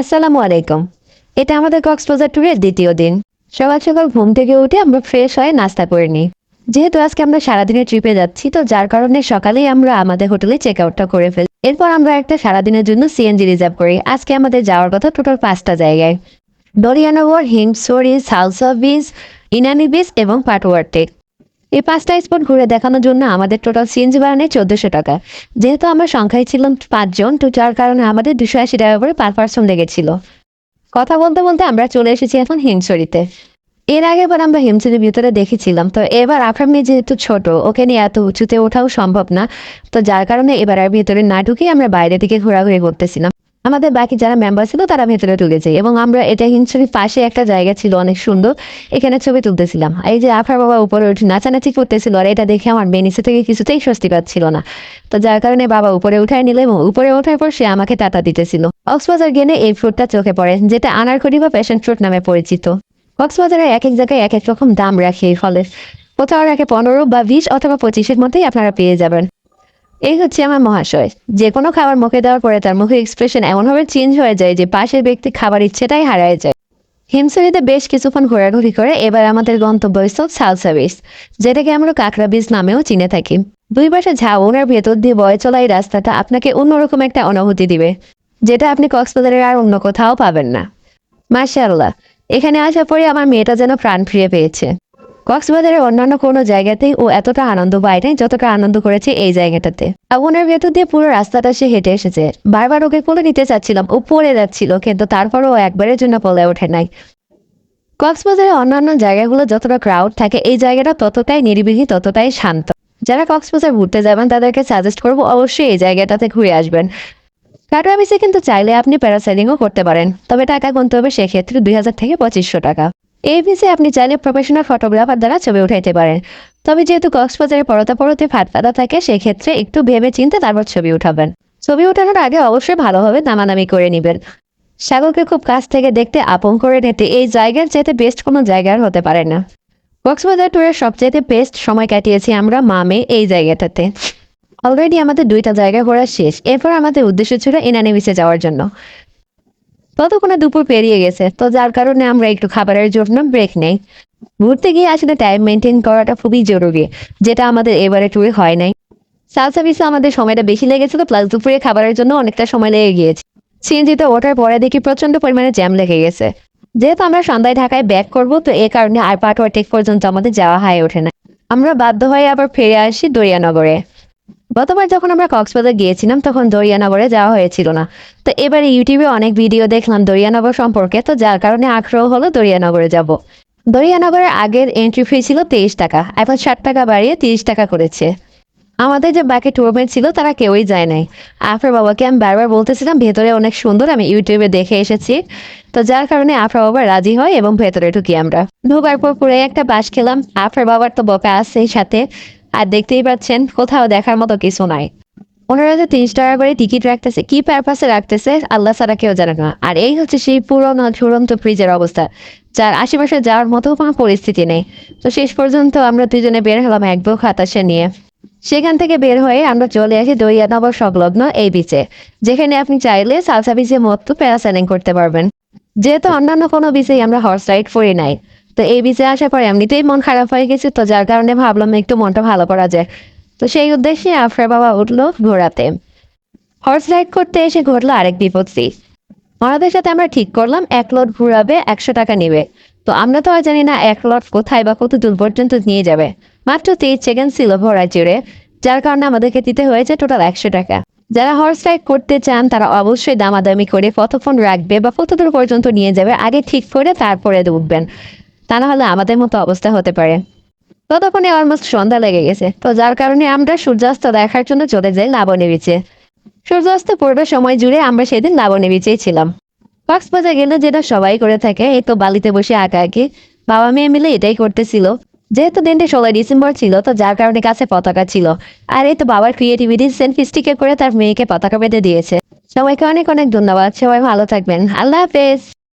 আসসালামু আলাইকুম। এটা আমাদের কক্সবাজার ট্যুরের দ্বিতীয় দিন। সকাল সকাল ঘুম থেকে উঠে আমরা ফ্রেশ হয়ে নাস্তা করে নিই। যেহেতু আজকে আমরা সারাদিনের ট্রিপে যাচ্ছি, তো যার কারণে সকালেই আমরা আমাদের হোটেলে চেক আউটটা করে ফেলি। এরপর আমরা একটা সারাদিনের জন্য সিএনজি রিজার্ভ করি। আজকে আমাদের যাওয়ার কথা টোটাল পাঁচটা জায়গায়। দরিয়ানগর হিমসরি সালসা বিচ ইনানি বিচ এবং পাটোয়ার টেক এই পাঁচটা স্পট ঘুরে দেখানোর জন্য আমাদের টোটাল সিএনজি বাড়ানে চোদ্দশো টাকা। যেহেতু আমরা সংখ্যায় ছিলাম পাঁচজন, তো যার কারণে আমাদের দুশো আশি টাকা করে পার পার্সন লেগেছিল। কথা বলতে বলতে আমরা চলে এসেছি এখন হিমছড়িতে। এর আগে এবার আমরা হিমছড়ির ভিতরে দেখেছিলাম, তো এবার আফরাম মেয়ে যেহেতু ছোট, ওকে নিয়ে এত উঁচুতে ওঠাও সম্ভব না, তো যার কারণে এবার আর ভিতরে না ঢুকে আমরা বাইরে থেকে ঘোরাঘুরি করতেছিলাম। আমাদের বাকি যারা মেম্বার ছিল, তারা ভেতরে তুলেছে এবং আমরা এটা হিমছড়ির পাশে একটা জায়গা ছিল অনেক সুন্দর, এখানে ছবি তুলতেছিলাম। এই যে আফার বাবা উপরে উঠে নাচানাচি করতেছিল, আর এটা দেখে আমার বেনিসে থেকে কিছুতেই স্বস্তি পাচ্ছিল না। তো যার কারণে বাবা উপরে উঠায় নিল এবং উপরে ওঠার পর সে আমাকে টাটা দিতেছিল। কক্সবাজার গেলে এই ফ্রুটটা চোখে পড়ে, যেটা আনারকলি বা প্যাশন ফ্রুট নামে পরিচিত। কক্সবাজারে এক এক জায়গায় এক এক রকম দাম রাখে এই ফলের। কোথাও রাখে পনেরো বা বিশ অথবা পঁচিশের মধ্যেই আপনারা পেয়ে যাবেন। এই হচ্ছে আমার মহাশয়। যে কোনো খাবার মুখে দেওয়ার পরে তার মুখের এক্সপ্রেশন এমনভাবে চেঞ্জ হয়ে যায় যে পাশের ব্যক্তি খাবার ইচ্ছেটাই হারায় যায়। হিমসরিতে বেশ কিছুক্ষণ ঘোরাঘুরি করে এবার আমাদের গন্তব্যস্থল সালসা বিচ যেটাকে আমরা কাঁকড়া বীজ নামেও চিনে থাকি। দুই পাশে ঝাউনের ভেতর দিয়ে বয়ে চলা এই রাস্তাটা আপনাকে অন্যরকম একটা অনুভূতি দিবে, যেটা আপনি কক্সবাজারের আর অন্য কোথাও পাবেন না। মার্শাল্লাহ এখানে আসার পরে আমার মেয়েটা যেন প্রাণ ফিরে পেয়েছে। কক্সবাজারের অন্যান্য কোনো জায়গাতেই ও এতটা আনন্দ পায় নাই যতটা আনন্দ করেছে এই জায়গাটাতে। আগুনের ভেতর দিয়ে পুরো রাস্তাটা সে হেঁটে এসেছে। বারবার ওকে কোলে নিতে চাচ্ছিলাম, ও পড়ে যাচ্ছিল, কিন্তু তারপরও একবারের জন্য পলে ওঠে নাই। কক্সবাজারের অন্যান্য জায়গাগুলো যতটা ক্রাউড থাকে, এই জায়গাটা ততটাই নিরিবিলি, ততটাই শান্ত। যারা কক্সবাজার ঘুরতে যাবেন, তাদেরকে সাজেস্ট করব অবশ্যই এই জায়গাটাতে ঘুরে আসবেন। কাটোয়া বিচে কিন্তু চাইলে আপনি প্যারাসাইলিংও করতে পারেন, তবে টাকা গুনতে হবে সেক্ষেত্রে দুই হাজার থেকে পঁচিশশো টাকা। এই বিচে আপনি চাইলে প্রফেশনাল ফটোগ্রাফার দ্বারা ছবি উঠাইতে পারেন। তবে যেহেতু কক্সবাজারে পরতে পরতে ফাটফাটা থাকে, সেক্ষেত্রে একটু ভেবে চিন্তে তারপর ছবি উঠাবেন। ছবি ওঠানোর আগে অবশ্যই ভালোভাবে নামানামি করে নেবেন। সাগরকে খুব কাছ থেকে দেখতে আপন করে নিতে এই জায়গার চাইতে বেস্ট কোনো জায়গার হতে পারে না। কক্সবাজার ট্যুরের সবচেয়ে বেস্ট সময় কাটিয়েছি আমরা মামে, এই জায়গাটাতে। অলরেডি আমাদের দুইটা জায়গা ঘোরা শেষ। এরপর আমাদের উদ্দেশ্য ছিল বিচে যাওয়ার জন্য। ততক্ষণে দুপুর পেরিয়ে গেছে। তো যার কারণে আমরা একটু খাবারের জন্য ব্রেক নেই। ঘুরতে গিয়ে আসলে টাইম মেনটেন করাটা খুবই জরুরি, যেটা আমাদের এবারে ট্যুরে হয় নাই। সাউথ সার্ভিসে আমাদের সময়টা বেশি লেগেছিল প্লাস দুপুরে খাবারের জন্য অনেকটা সময় লেগে গিয়েছে। সিএনজিতে ওঠার পরে দেখি প্রচণ্ড পরিমাণে জ্যাম লেগে গেছে। যেহেতু আমরা সন্ধ্যায় ঢাকায় ব্যাক করব, তো এ কারণে আর পাটোয়া টেক পর্যন্ত আমাদের যাওয়া হয়ে ওঠে না। আমরা বাধ্য হয়ে আবার ফিরে আসি দরিয়ানগরে। গতবার যখন আমরা কক্সবাজার গিয়েছিলাম, তখন দরিয়ানগরে যাওয়া হয়েছিল না। তো এবারে ইউটিউবে অনেক ভিডিও দেখলাম দরিয়ানগর সম্পর্কে। তো যার কারণে আগ্রহ হলো দরিয়ানগরে যাব। দরিয়ানগরের আগের এন্ট্রি ফি ছিল তেইশ টাকা, এখন ষাট টাকা বাড়িয়ে তিরিশ টাকা করেছে। আমাদের যে বাকি টুরমেট ছিল, তারা কেউই যায় নাই। আফরা বাবাকে আমি বারবার বলতেছিলাম, ভেতরে অনেক সুন্দর, আমি ইউটিউবে দেখে এসেছি। তো যার কারণে আফরা বাবা রাজি হয় এবং ভেতরে ঢুকি আমরা। ঢোকার পর পুরো একটা বাস খেলাম। আফরা বাবার তো বকা আছে সাথে। আর দেখতেই পাচ্ছেন, কোথাও দেখার মতো কিছু নাই। ওনারা যে তিরিশ টাকা করে টিকিট রাখতেছে, কি পারপাসে রাখতেছে, আল্লাহ ছাড়া কেউ জানে না। আর এই হচ্ছে সেই পুরনো ঝুরন্ত ফ্রিজের অবস্থা, যার আশেপাশে যাওয়ার মতো কোনো পরিস্থিতি নেই। তো শেষ পর্যন্ত আমরা দুজনে বের হলাম এক বুক হাতাশে নিয়ে। সেখান থেকে বের হয়ে আমরা চলে আসি দরিয়ানগর সংলগ্ন এই বিচে যেখানে আপনি চাইলে সালসা বিচের মতো প্যারাসাইলিং করতে পারবেন। যেহেতু অন্যান্য কোনো বিচেই আমরা হর্স রাইড করি নাই। তো এই বিচে আসার পরে এমনিতেই মন খারাপ হয়ে গেছে তো যার কারণে ভাবলাম একটু মনটা ভালো করা যায়। তো সেই উদ্দেশ্যে আফরার বাবা উঠল ঘোরাতে হর্স রাইড করতে এসে ঘটলো আরেক বিপত্তি। ওনাদের সাথে আমরা ঠিক করলাম এক লট ঘুরাবে, একশো টাকা নেবে। তো আমরা তো আর জানি না এক লট কোথায় বা কত দূর পর্যন্ত নিয়ে যাবে। মাত্র তেইশ সেকেন্ড ছিল ভরা জুড়ে যার কারণে আমাদেরকে দিতে হয়েছে টোটাল একশো টাকা। যারা হর্স রাইড করতে চান, তারা অবশ্যই দামাদামি করে কতক্ষণ রাখবে বা কত দূর পর্যন্ত নিয়ে যাবে, আগে ঠিক করে তারপরে উঠবেন। তা না হলে আমাদের মতো অবস্থা হতে পারে। ততক্ষণে অলমোস্ট সন্ধ্যা লেগে গেছে। তো যার কারণে আমরা সূর্যাস্ত দেখার জন্য চলে যাই লাবণী বিচে সূর্যাস্ত পূর্বের সময় জুড়ে আমরা সেদিন লাবণী বিচেই ছিলাম। কক্সবাজার গেলে যেটা সবাই করে থাকে, এই তো বালিতে বসে আঁকা আঁকি বাবা মেয়ে মিলে এটাই করতেছিল। যেহেতু দিনটি ষোলোই ডিসেম্বর ছিল, তো যার কারণে কাছে পতাকা ছিল। আর এই তো বাবার ক্রিয়েটিভিটি সেলফিস্টিকে করে তার মেয়েকে পতাকা বেঁধে দিয়েছে। সবাইকে অনেক অনেক ধন্যবাদ। সবাই ভালো থাকবেন। আল্লাহ হাফেজ।